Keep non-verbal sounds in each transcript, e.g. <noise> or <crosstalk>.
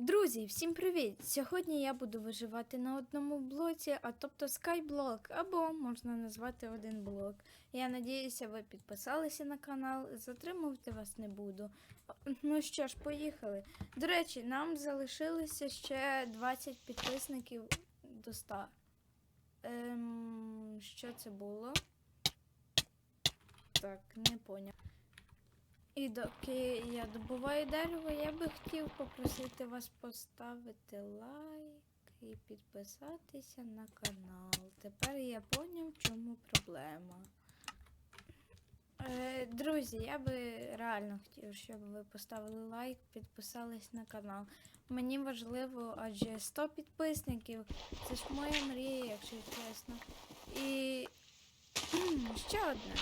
Друзі, всім привіт! Сьогодні я буду виживати на одному блоці, а тобто скайблок, або можна назвати один блок. Я надіюся, ви підписалися на канал, затримувати вас не буду. Ну що ж, поїхали. До речі, нам залишилося ще 20 підписників до 100. Ем, що це було? Так, не поняв. І доки я добуваю дерево, я би хотів попросити вас поставити лайк і підписатися на канал. Тепер я поняв, в чому проблема. Е, друзі, я би реально хотів, щоб ви поставили лайк, підписались на канал. Мені важливо, адже 100 підписників це ж моя мрія, якщо чесно. І <clears throat> ще одне.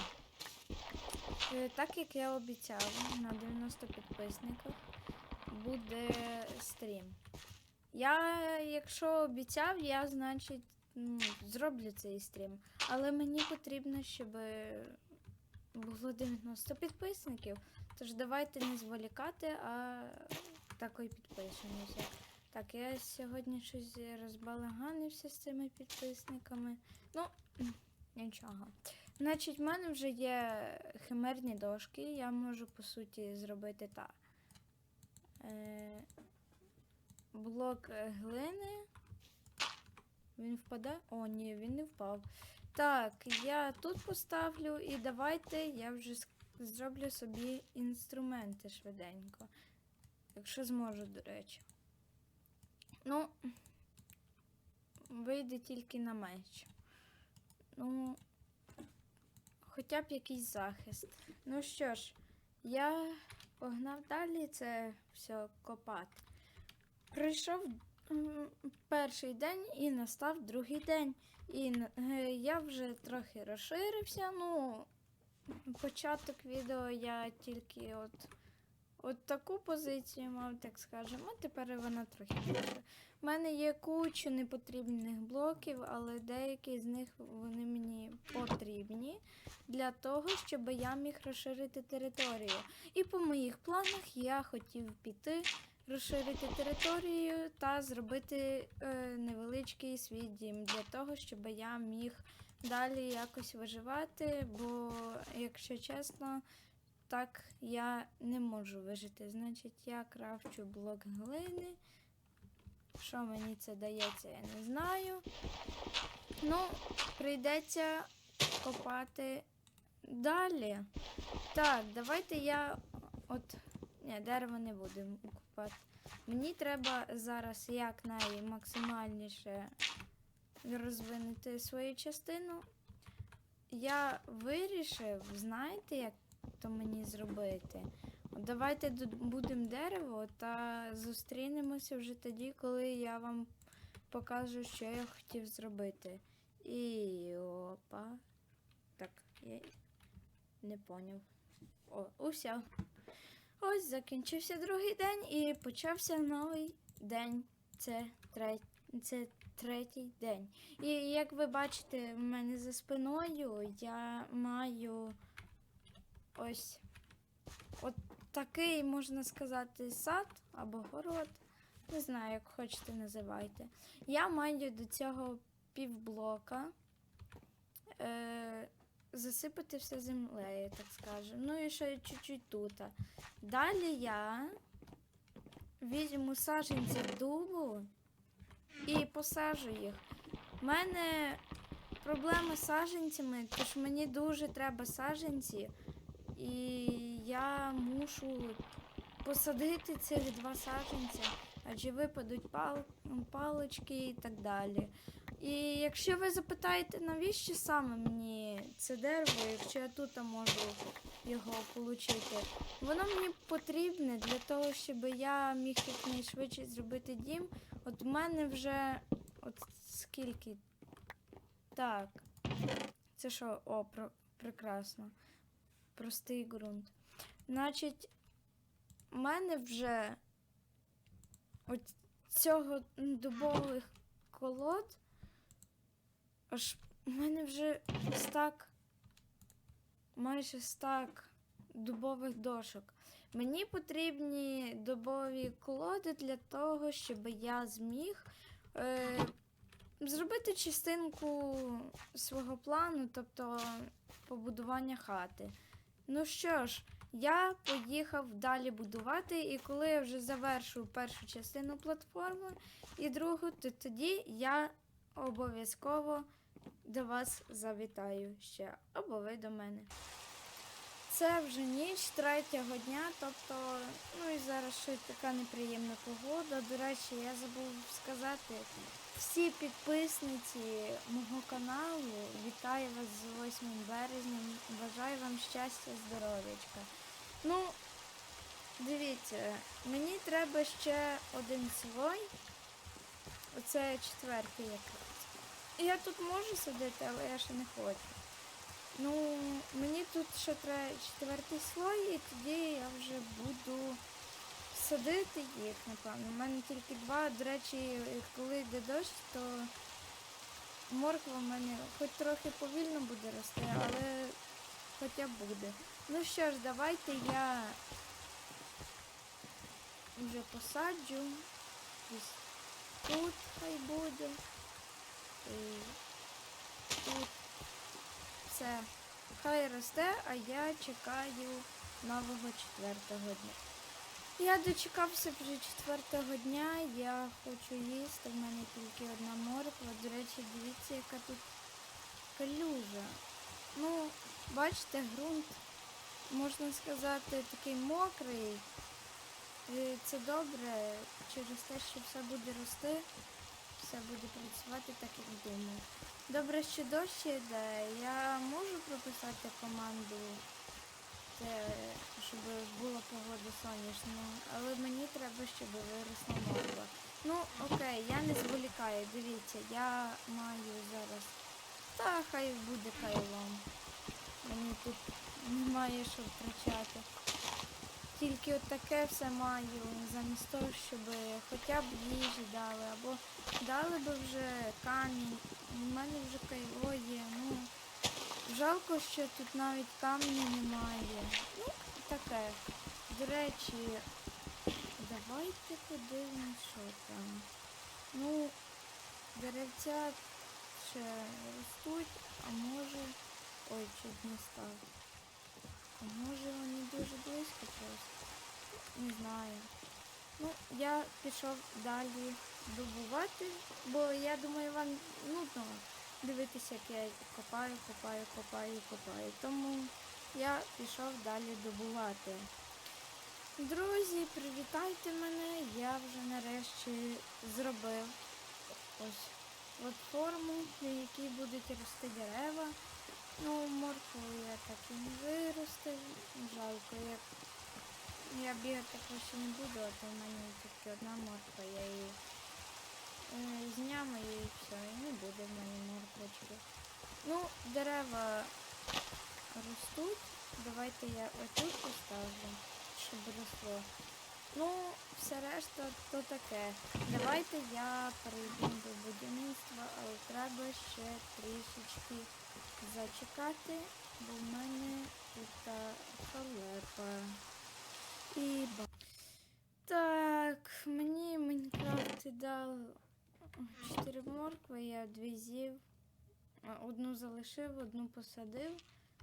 Е, Так як я обіцяв, на 90 підписників буде стрім. Я, якщо обіцяв, я, значить, ну, зроблю цей стрім. Але мені потрібно, щоб було 90 підписників. Тож давайте не зволікати, а так і підпишемося. Так, я сьогодні щось розбалаганився з цими підписниками. Ну, <clears throat> нічого. Значить, в мене вже є химерні дошки, я можу по суті зробити так. Е, блок е, глини. Він впаде? О, ні, він не впав. Так, я тут поставлю і давайте я вже зроблю собі інструменти швиденько. Якщо зможу, до речі. Ну, вийде тільки на меч. Ну, хоча б якийсь захист. Ну що ж, я погнав далі це все копати. Прийшов перший день і настав другий день. І е, я вже трохи розширився. Ну, початок відео я тільки от, от таку позицію мав, так скажемо, тепер вона трохи більше. У мене є куча непотрібних блоків, але деякі з них вони мені потрібні для того, щоб я міг розширити територію. І по моїх планах я хотів піти, розширити територію та зробити е, невеличкий свій дім для того, щоб я міг далі якось виживати, бо, якщо чесно, так я не можу вижити. Значить, я крафчу блок глини. Що мені це дається, я не знаю. Ну, прийдеться копати далі. Так, давайте я от. Ні, дерево не будемо купати. Мені треба зараз якнаймаксимальніше розвинути свою частину. Я вирішив, знаєте, як то мені зробити? От Давайте будемо дерево та зустрінемося вже тоді, коли я вам покажу, що я хотів зробити. І опа. Так, я не поняв. О, усе. Ось закінчився другий день і почався новий день. Це, третій, це третій день. І як ви бачите, в мене за спиною я маю ось от такий, можна сказати, сад або город. Не знаю, як хочете називайте. Я маю до цього півблока. Е, засипати все землею, так скажемо. Ну і ще чуть-чуть тут. Далі я візьму саджанці дубу і посажу їх. У мене проблема з саджанцями, тож мені дуже треба саджанці, і я мушу посадити цих два саджанця, адже випадуть пал, палички і так далі. І якщо ви запитаєте, навіщо саме мені це дерево, якщо я тут можу його отримати, воно мені потрібне для того, щоб я міг якнайшвидше зробити дім. От в мене вже от скільки. Так. Це що? О, про, прекрасно. Простий ґрунт. Значить, в мене вже от цього дубових колод. Аж у мене вже стак, майже стак дубових дошок. Мені потрібні добові колоди для того, щоб я зміг е, зробити частинку свого плану, тобто побудування хати. Ну що ж, я поїхав далі будувати, і коли я вже завершу першу частину платформи і другу, то тоді я обов'язково до вас завітаю ще, або ви до мене. Це вже ніч третього дня, тобто, ну і зараз ще така неприємна погода. До речі, я забув сказати, всі підписниці мого каналу, вітаю вас з 8 березня, бажаю вам щастя, здоров'ячка. Ну, дивіться, мені треба ще один слой. Оце четвертий якраз. Я тут можу сидіти, але я ще не хочу. Ну, мені тут ще треба четвертий слой, і тоді я вже буду садити їх, напевно. У мене тільки два. До речі, коли йде дощ, то морква в мене хоч трохи повільно буде рости, але хоча б буде. Ну що ж, давайте я вже посаджу. Ось тут хай буде. І тут все. Хай росте, а я чекаю нового четвертого дня. Я дочекався вже четвертого дня, я хочу їсти, в мене тільки одна морква. До речі, дивіться, яка тут калюжа. Ну, бачите, ґрунт, можна сказати, такий мокрий. І це добре через те, що все буде рости, все буде працювати так, як думаю. Добре, що дощ йде. Я можу прописати команду, щоб була погода сонячна, але мені треба, щоб виросла морква. Ну, окей, я не зволікаю. Дивіться, я маю зараз. Та хай буде кайлом. Мені тут немає що втрачати. Тільки от таке все маю, замість того, щоб хоча б їжі дали, або дали би вже камінь. У мене вже кайло є. Ну, жалко, що тут навіть камня немає. Ну, таке. До речі, давайте подивимось, що там. Ну, деревця ще ростуть, а може... Ой, чуть не став. А може вони дуже близько просто? Не знаю. Ну, я пішов далі добувати, бо я думаю, вам нудно дивитися, як я копаю, копаю, копаю, копаю. Тому я пішов далі добувати. Друзі, привітайте мене. Я вже нарешті зробив ось платформу, на якій будуть рости дерева. Ну, моркву я так і не виростив. Жалко, я, я бігати краще не буду, а то в мене тільки одна морква, я її е, знямаю і все, і не буде в мене морквочки. Ну, дерева ростуть. Давайте я отут поставлю, щоб росло. Ну, все решта то таке. Давайте я перейду до будівництва, але треба ще трішечки зачекати, бо в мене тут халепа. І ба. Так, мені Майнкрафт дав 4 моркви, я дві з'їв. Одну залишив, одну посадив.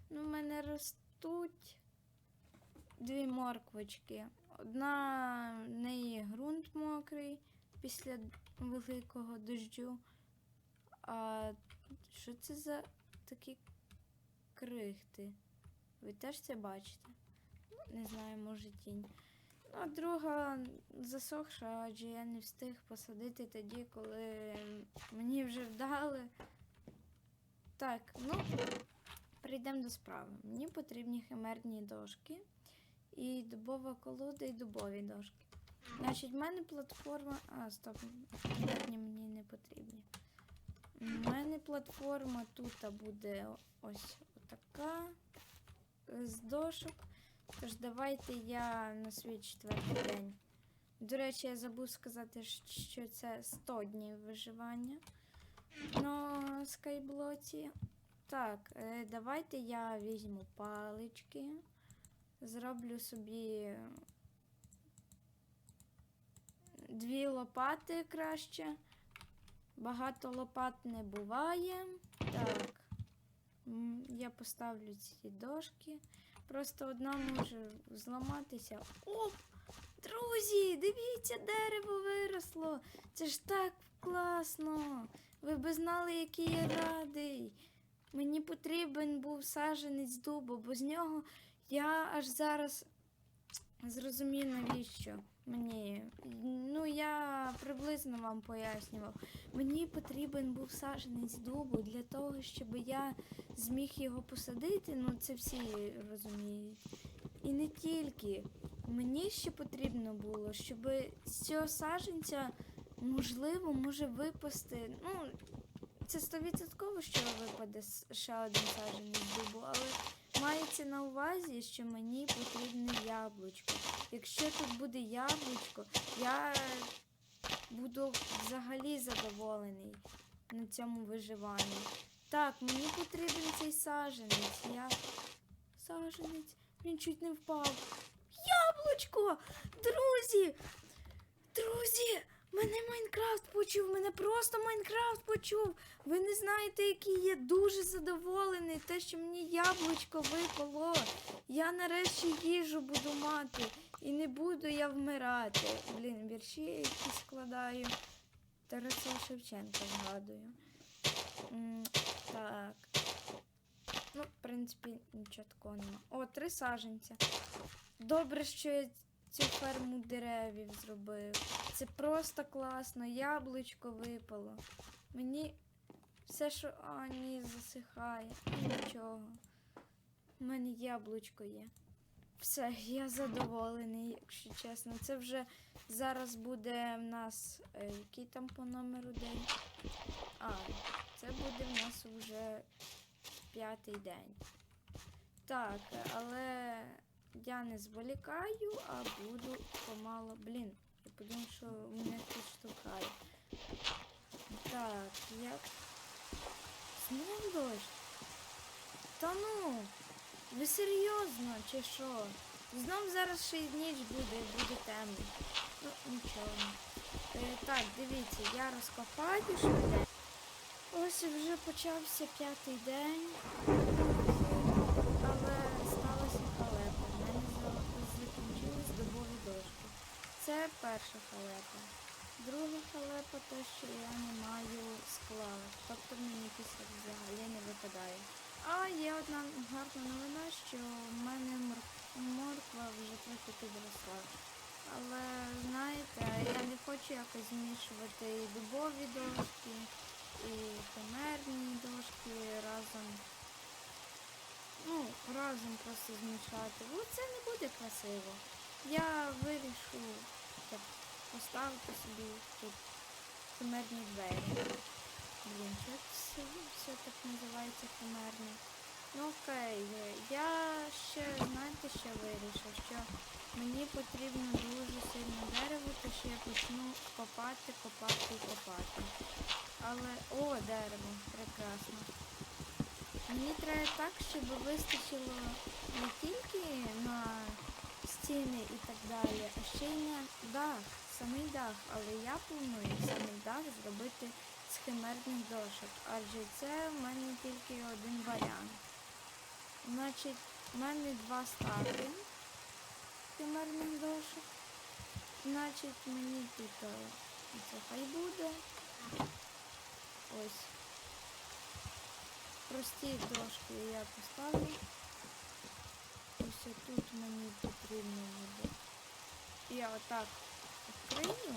Ну, в мене ростуть дві морквочки. Одна в неї ґрунт мокрий після великого дощу. А що це за такі крихти? Ви теж це бачите? Не знаю, може тінь. А друга засохша, адже я не встиг посадити тоді, коли мені вже вдали. Так, ну, прийдемо до справи. Мені потрібні химерні дошки. І дубова колода, і дубові дошки. Значить, в мене платформа. А, стоп, химерні мені не потрібні. У мене платформа тут буде ось така з дошок. Тож давайте я на свій четвертий день. До речі, я забув сказати, що це 100 днів виживання на скайблоці. Так, е, давайте я візьму палички. зроблю собі дві лопати краще. Багато лопат не буває. Так. Я поставлю ці дошки. Просто одна може зламатися. О! Друзі, дивіться, дерево виросло. Це ж так класно. Ви би знали, який я радий. Мені потрібен був саженець дубу, бо з нього я аж зараз зрозумів, навіщо мені. Ну, я приблизно вам пояснював. Мені потрібен був саджанець дубу для того, щоб я зміг його посадити. Ну, це всі розуміють. І не тільки. Мені ще потрібно було, щоб з цього саджанця, можливо, може випасти. Ну, це стовідсотково, що випаде ще один саджанець дубу, але мається на увазі, що мені потрібне яблучко. Якщо тут буде яблучко, я буду взагалі задоволений на цьому виживанні. Так, мені потрібен цей саджанець. Я саджанець, він чуть не впав. Яблучко! Друзі! Друзі! Мене Майнкрафт почув, мене просто Майнкрафт почув. Ви не знаєте, який я дуже задоволений, те, що мені яблучко випало. Я нарешті їжу буду мати. І не буду я вмирати. Блін, вірші якісь складаю. Тараса Шевченка згадую. М, Так. Ну, в принципі, нічого такого нема. О, три саженця. Добре, що я цю ферму деревів зробив. Це просто класно. Яблучко випало. Мені все, що. А, ні, засихає. Нічого. У мене яблучко є. Все, я задоволений, якщо чесно. Це вже зараз буде в нас. е, який там по номеру день? А, це буде в нас вже п'ятий день. Так, але я не зволікаю, а буду помало. Блін, я подумав, що мене тут штовхає. Так, як. Знов дощ? Та ну, ви серйозно чи що? Знов зараз ще й ніч буде, буде темно. Ну, нічого. Е, так, дивіться, я розкопаю швиденько. Ось вже почався п'ятий день. Це перша халепа. Друга халепа те, що я не маю скла. Тобто мені пісок взагалі не випадає. А є одна гарна новина, що в мене мор- морква вже трохи підросла. Але знаєте, я не хочу якось змішувати і дубові дошки, і химерні дошки разом. Ну, разом просто змішати. Бо це не буде красиво. Я вирішу поставити собі тут химерні двері. Блін, що це все, так називається химерне? Ну окей, я ще, знаєте, що вирішив, що мені потрібно дуже сильно дерево, то що я почну копати, копати і копати. Але, о, дерево, прекрасно. Мені треба так, щоб вистачило не тільки на стіни і так далі, а ще й на дах, самий дах. Але я планую самий дах зробити з химерних дошок, адже це в мене тільки один варіант. Значить, в мене два стаки химерних дошок. Значить, мені тут е, це хай буде. Ось. Прості трошки я поставлю. Ось тут мені потрібно буде. Я отак відкрию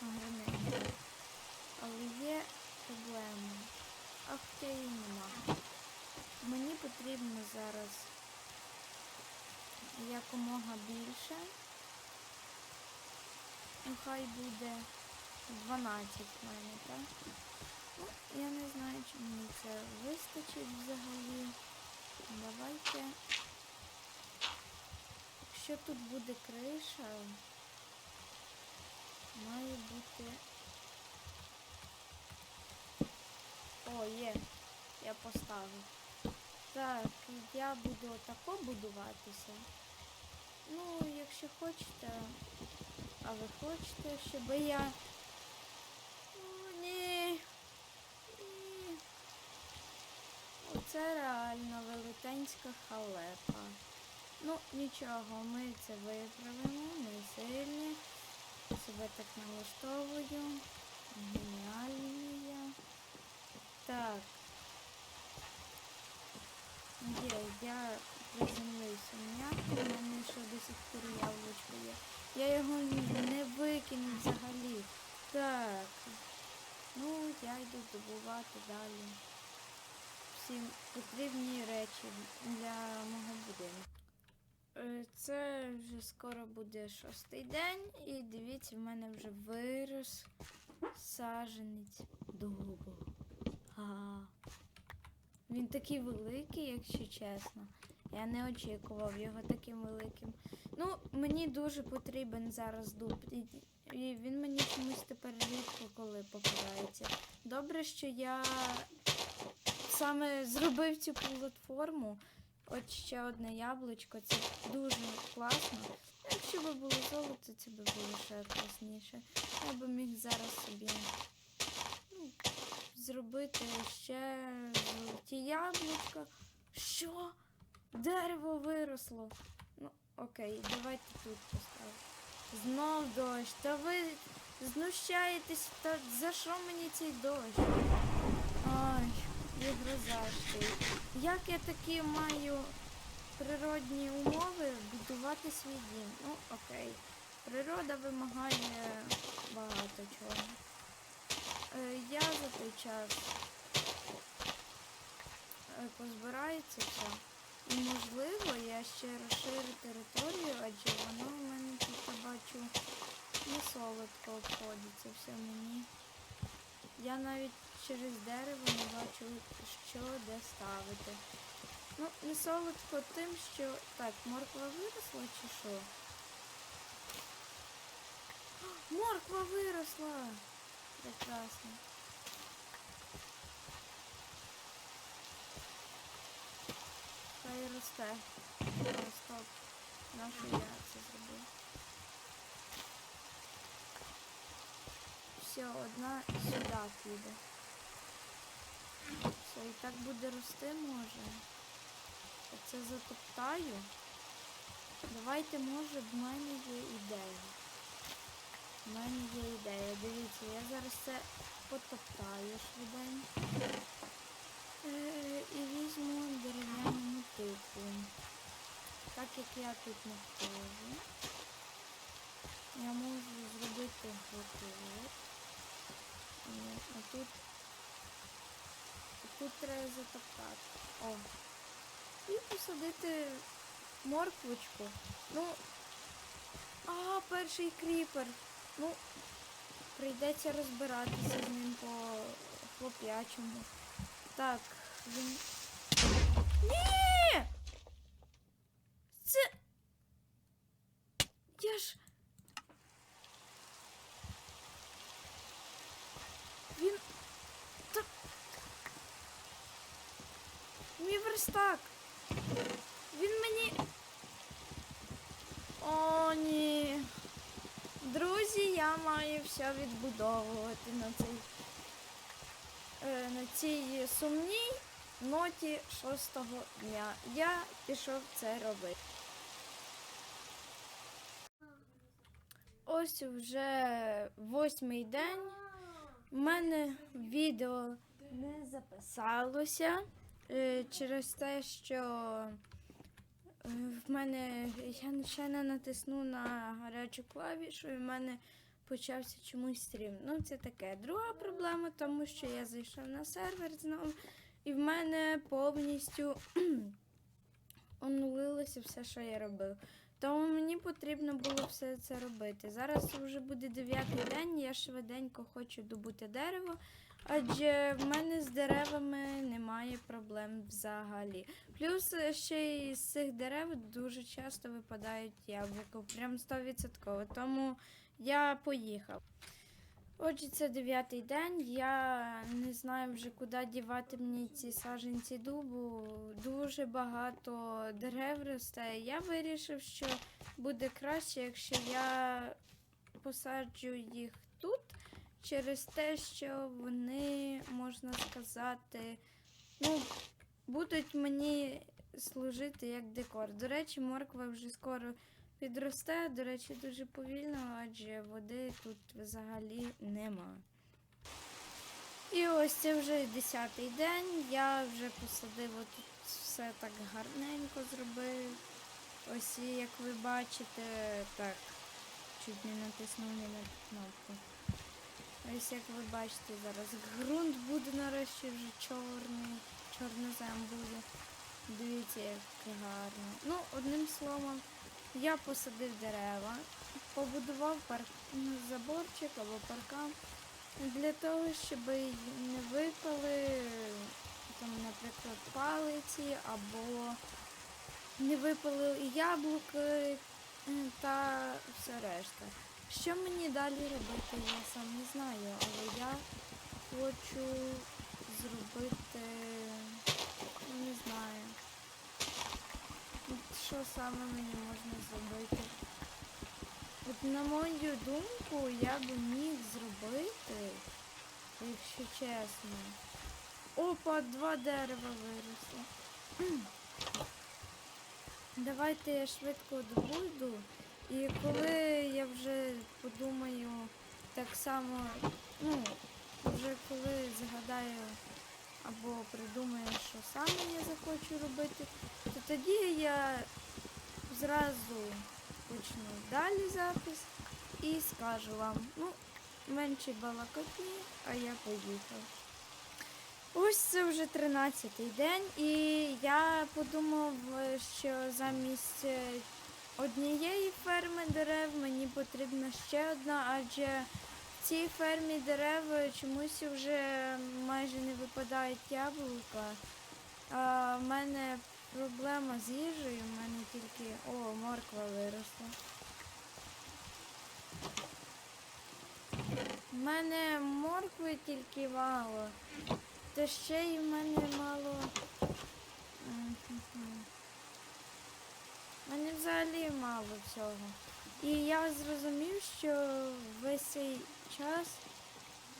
гранею. Але є проблема. А хоча і нема. Мені потрібно зараз якомога більше. Ну, хай буде 12 в мене, так? Ну, я не знаю, чи мені це вистачить взагалі. Давайте. Якщо тут буде криша, має бути. О, є. Я поставив. Так, я буду отако будуватися. Ну, якщо хочете, а ви хочете, щоб я. Ну, ні. Ні. Оце реально велетенська халепа. Ну, нічого, ми це виправимо, ми сильні. Себе так налаштовую. Геніальний я. Так. Є, я приземлився м'яко, у мене ще до сих пор яблучко є. Я його не викину взагалі. Так. Ну, я йду добувати далі. Всі потрібні речі для мого будинку. Е, Це вже скоро буде шостий день, і дивіться, в мене вже вирос саженець дубу. Ага. Він такий великий, якщо чесно. Я не очікував його таким великим. Ну, мені дуже потрібен зараз дуб. І він мені чомусь тепер рідко коли попадається. Добре, що я саме зробив цю платформу. От ще одне яблучко, це дуже класно. Якщо б було золото, це б було ще класніше. Я би міг зараз собі ну, зробити ще золоті яблучка. Що? Дерево виросло. Ну, окей, давайте тут поставимо. Знов дощ. Та ви знущаєтесь, та за що мені цей дощ? Ай, і. Як я такі маю природні умови будувати свій дім? Ну, окей. Природа вимагає багато чого. Е, я за той час е, позбираю це все. І можливо я ще розширю територію, адже воно в мене тут я бачу не солодко обходиться все мені. Я навіть через дерево бачу, що де ставити. Ну, не солодко тим, що. Так, морква виросла чи що? <gasps> Морква виросла! Прекрасно. Хай росте. Стоп. Нашу я це зробив. Все, одна сюди піде. Все, і так буде рости може. Оце затоптаю. Давайте, може, в мене є ідея. У мене є ідея. Дивіться, я зараз це потоптаю швиденько. Е, і візьму дерев'яну мотику. Так як я тут не вхожу, я можу зробити готове. А тут, тут треба затоптати. О. І посадити морквочку. Ну, а, перший кріпер. Ну, прийдеться розбиратися з ним по хлоп'ячому. Так, він. Ні! Це. Я ж. Він. Так. Мій верстак. Він мені. О, ні. Друзі, я маю все відбудовувати на цей е, на цій сумній ноті шостого дня. Я пішов це робити. Ось вже восьмий день. У мене відео не записалося через те, що е, в мене я ще не натисну на гарячу клавішу, і в мене почався чомусь стрім. Ну, це таке. Друга проблема, тому що я зайшов на сервер знову, і в мене повністю <clears throat> онулилося все, що я робив. Тому мені потрібно було все це робити. Зараз вже буде дев'ятий день, я швиденько хочу добути дерево, адже в мене з деревами немає проблем взагалі. Плюс ще й з цих дерев дуже часто випадають яблука, прям 100%. Тому я поїхав. Отже, це дев'ятий день. Я не знаю вже, куди дівати мені ці саджанці дубу. Дуже багато дерев росте. Я вирішив, що буде краще, якщо я посаджу їх тут, через те, що вони, можна сказати, ну, будуть мені служити як декор. До речі, морква вже скоро підросте, до речі, дуже повільно, адже води тут взагалі нема. І ось це вже десятий день. Я вже посадив тут все так гарненько зробив. Ось як ви бачите, так, чуть не натиснув не на кнопку. Ось як ви бачите, зараз ґрунт буде нарешті вже чорний, чорнозем буде. Дивіться, як гарно. Ну, одним словом, я посадив дерева, побудував пар... ну, заборчик або паркан для того, щоб не випали там, наприклад, палиці або не випали яблуки та все решта. Що мені далі робити, я сам не знаю, але я хочу зробити, не знаю. Що саме мені можна зробити? От на мою думку, я би міг зробити, якщо чесно. Опа, два дерева виросли. Давайте я швидко добуду. І коли я вже подумаю так само, ну, вже коли згадаю або придумаю, що саме я захочу робити, тоді я зразу почну далі запис і скажу вам, ну, менше балакотні, а я поїхав. Ось це вже 13-й день, і я подумав, що замість е, однієї ферми дерев мені потрібна ще одна, адже в цій фермі дерев чомусь вже майже не випадають яблука. А в мене проблема з їжею, в мене тільки... О, морква виросла. В мене моркви тільки мало. Та ще й в мене мало. М-м-м. Мене взагалі мало всього. І я зрозумів, що весь цей час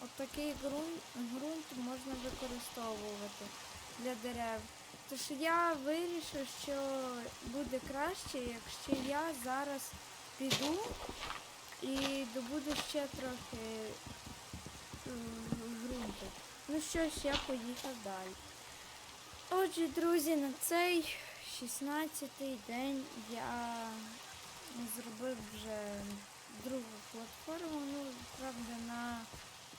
отакий ґрунт можна використовувати для дерев. Тож я вирішив, що буде краще, якщо я зараз піду і добуду ще трохи ґрунту. Ну що ж, я поїхав далі. Отже, друзі, на цей 16-й день я зробив вже другу платформу. Ну, правда, на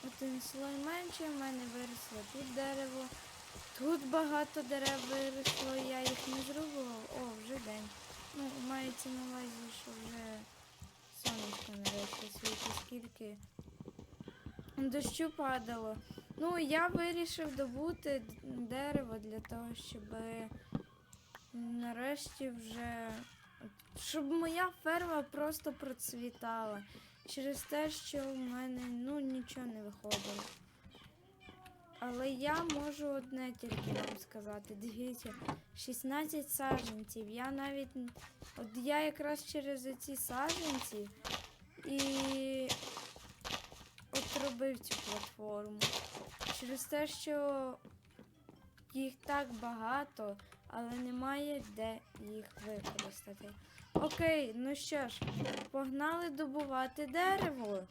один слой менше. У мене виросло тут дерево. Тут багато дерев виросло, я їх не зробила. О, вже день. Ну, мається на увазі, що вже сонечко нарешті світить, скільки дощу падало. Ну, я вирішив добути дерево для того, щоб нарешті вже. Щоб моя ферма просто процвітала. Через те, що в мене ну, нічого не виходило. Але я можу одне тільки вам сказати. Дивіться, 16 саджанців. Я навіть. От я якраз через ці саджанці і от робив цю платформу. Через те, що їх так багато, але немає де їх використати. Окей, ну що ж, погнали добувати дерево.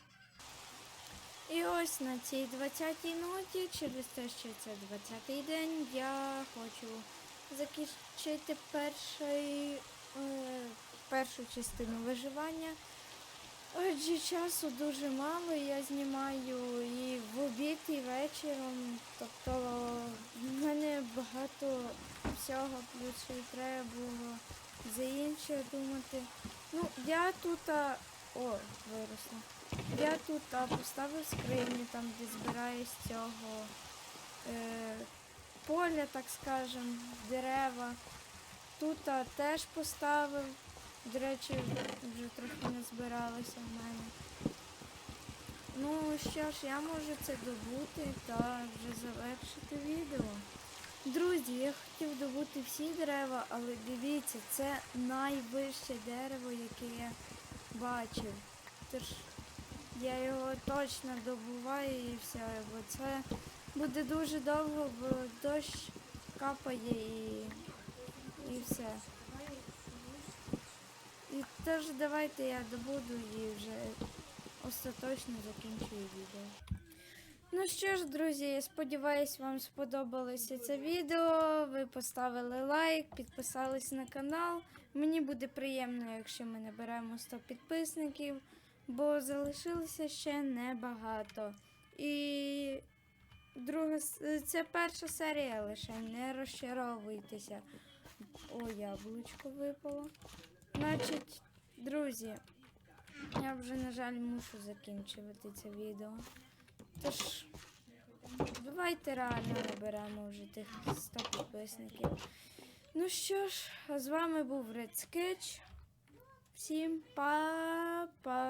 І ось на цій 20-й ноті, через те, що це 20-й день, я хочу закінчити перший, е, першу частину виживання. Отже, часу дуже мало, я знімаю і в обід, і вечором. Тобто в мене багато всього, плюс ще треба було за інше думати. Ну, я тут, о, виросла. Я тут а, поставив скриню, там, де збираю з цього е, поля, так скажем, дерева. Тут а, теж поставив. До речі, вже трохи не збиралося в мене. Ну що ж, я можу це добути та вже завершити відео. Друзі, я хотів добути всі дерева, але дивіться, це найвище дерево, яке я бачив. Тож я його точно добуваю і все, бо це буде дуже довго, бо дощ капає і, і все. І теж давайте я добуду і вже остаточно закінчую відео. Ну що ж, друзі, я сподіваюсь, вам сподобалося це відео. Ви поставили лайк, підписались на канал. Мені буде приємно, якщо ми наберемо 100 підписників, бо залишилося ще небагато. І друга це перша серія лише, не розчаровуйтеся. О, яблучко випало. Значить, друзі, я вже, на жаль, мушу закінчувати це відео. Тож, давайте реально наберемо вже тих 100 підписників. Ну що ж, а з вами був Red Sketch. Всім па-па.